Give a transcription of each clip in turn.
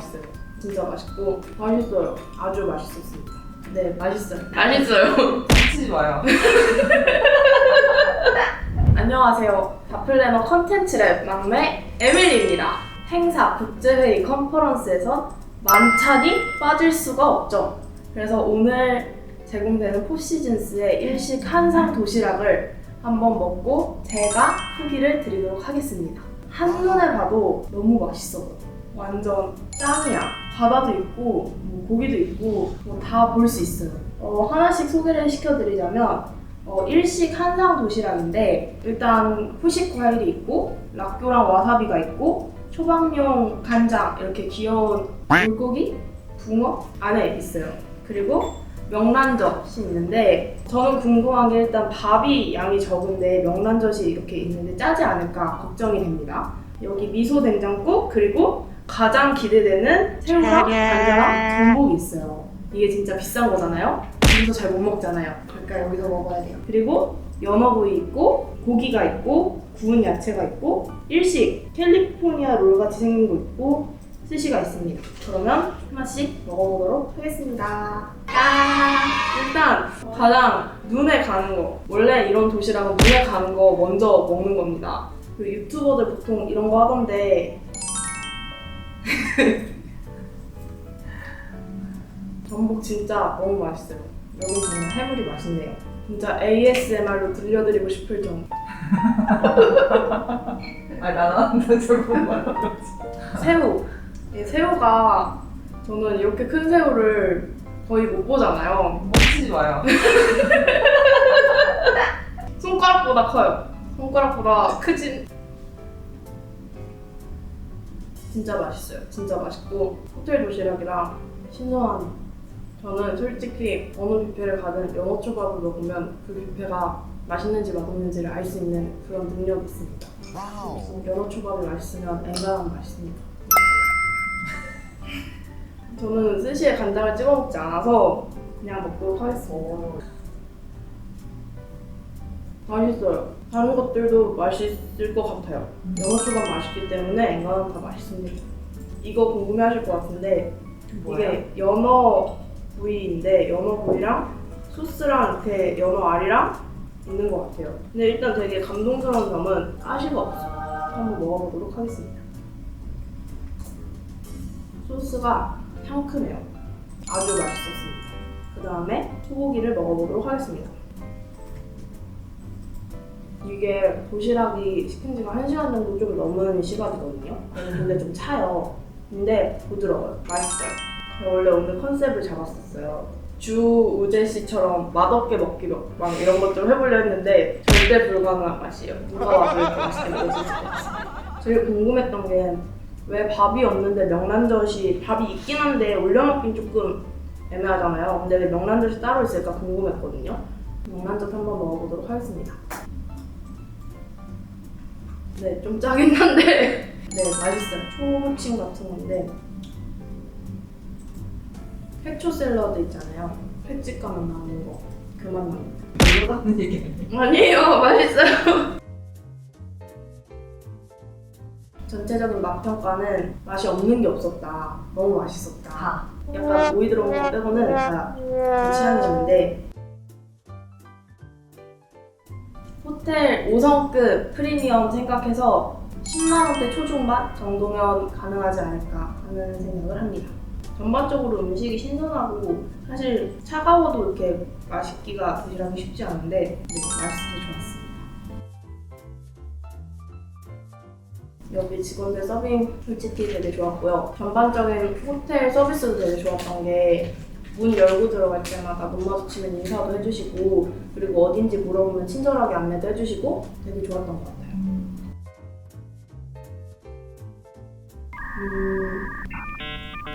맛있어요. 진짜 맛있고 맛있어요. 아주 맛있었습니다. 네, 맛있어요. 맛있어요. 치지 마요. 안녕하세요. 다플래너 컨텐츠랩 막내 에밀리입니다. 행사, 국제회의, 컨퍼런스에서 만찬이 빠질 수가 없죠. 그래서 오늘 제공되는 포시즌스의 일식 한상 도시락을 한번 먹고 제가 후기를 드리도록 하겠습니다. 한눈에 봐도 너무 맛있어 보여. 완전 짱이야. 바다도 있고 뭐 고기도 있고 뭐다볼 수 있어요. 어, 하나씩 소개를 시켜드리자면 어, 일식 한상 도시락인데 일단 후식 과일이 있고 락교랑 와사비가 있고 초밥용 간장 이렇게 귀여운 물고기, 붕어 안에 있어요. 그리고 명란젓이 있는데 저는 궁금한 게 일단 밥이 양이 적은데 명란젓이 이렇게 있는데 짜지 않을까 걱정이 됩니다. 여기 미소 된장국 그리고 가장 기대되는 새우랑 간장랑 전복이 있어요. 이게 진짜 비싼 거잖아요. 여기서 잘 못 먹잖아요. 그러니까 여기서 먹어야 돼요. 그리고 연어구이 있고 고기가 있고 구운 야채가 있고 일식 캘리포니아 롤 같이 생긴 거 있고 스시가 있습니다. 그러면 하나씩 먹어보도록 하겠습니다. 짠! 일단 가장 눈에 가는 거 원래 이런 도시락은 눈에 가는 거 먼저 먹는 겁니다. 그 유튜버들 보통 이런 거 하던데 전복 진짜 너무 맛있어요. 여기 정말 해물이 맛있네요. 진짜 ASMR로 들려드리고 싶을 정도. 아니 나는 저거 말하고 새우. 이 새우가 저는 이렇게 큰 새우를 거의 못 보잖아요. 치지 마요. 손가락보다 커요. 손가락보다 크진. 진짜 맛있어요. 진짜 맛있고 호텔 도시락이랑 신선한. 저는 솔직히 어느 뷔페를 가든 연어 초밥을 먹으면 그 뷔페가 맛있는지 맛없는지를 알 수 있는 그런 능력이 있습니다. 그래서 연어 초밥이 맛있으면 엔간하면 맛있습니다. 저는 스시에 간장을 찍어 먹지 않아서 그냥 먹도록 하겠습니다. 맛있어요. 다른 것들도 맛있을 것 같아요. 연어 초밥 맛있기 때문에 엔간은 다 맛있습니다. 이거 궁금해하실 것 같은데 이게 연어 구이인데 연어 구이랑 소스랑 이렇게 연어 알이랑 있는 것 같아요. 근데 일단 되게 감동스러운 점은 가시가 없어요. 한번 먹어보도록 하겠습니다. 소스가 상큼해요. 아주 맛있었습니다. 그 다음에 소고기를 먹어보도록 하겠습니다. 이게 도시락이 시킨 지가 1시간 정도 좀 넘은 시간이거든요. 근데 좀 차요. 근데 부드러워요. 맛있어요. 원래 오늘 컨셉을 잡았었어요. 주우재 씨처럼 맛없게 먹기 먹방 이런 것 좀 해보려 했는데 절대 불가능한 맛이에요. 누가 와도 이렇게 맛있게 먹을 수 있을 것 같아요. 제일 궁금했던 게 왜 밥이 없는데 명란젓이 밥이 있긴 한데 올려먹긴 조금 애매하잖아요. 근데 왜 명란젓이 따로 있을까 궁금했거든요. 명란젓 한번 먹어보도록 하겠습니다. 네, 좀 짜긴 한데 네, 맛있어요. 초무침 같은 건데 해초 샐러드 있잖아요. 횟집 가면 나오는 거. 그맛 납니다. 이거 하는 얘기 아니에요. 맛있어요. 전체적인 맛 평가는 맛이 없는 게 없었다. 너무 맛있었다. 다. 약간 오이 들어간 거 빼고는 다 제 취향이었는데 호텔 5성급 프리미엄 생각해서 10만 원대 초중반 정도면 가능하지 않을까 하는 생각을 합니다. 전반적으로 음식이 신선하고 사실 차가워도 이렇게 맛있기가 도시락이 쉽지 않은데 네, 맛있어서 좋았습니다. 여기 직원들 서빙 솔직히 되게 좋았고요. 전반적인 호텔 서비스도 되게 좋았던 게 문 열고 들어갈 때마다 눈 마주치면 인사도 해주시고 그리고 어딘지 물어보면 친절하게 안내도 해주시고 되게 좋았던 것 같아요. 음,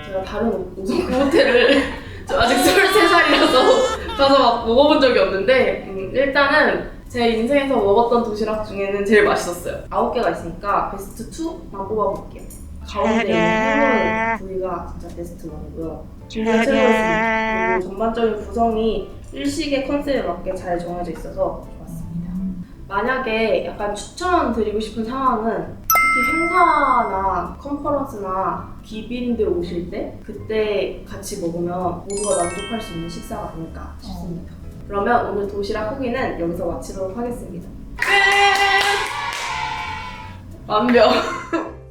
제가 다른 우선 그 호텔을 저 아직 23살이라서 가서 막 먹어본 적이 없는데 음, 일단은 제 인생에서 먹었던 도시락 중에는 제일 맛있었어요. 아홉 개가 있으니까 베스트 2만 뽑아볼게요. 가운데 있는 부위가 진짜 베스트 1이고요. 중간 최고였습니다. 그리고 전반적인 구성이 일식의 컨셉에 맞게 잘 정해져 있어서 좋았습니다. 만약에 약간 추천드리고 싶은 상황은 특히 행사나 컨퍼런스나 기빈들 오실 때 그때 같이 먹으면 모두가 만족할 수 있는 식사가 아닐까 싶습니다. 그러면 오늘 도시락 후기는 여기서 마치도록 하겠습니다. 끝! 완벽!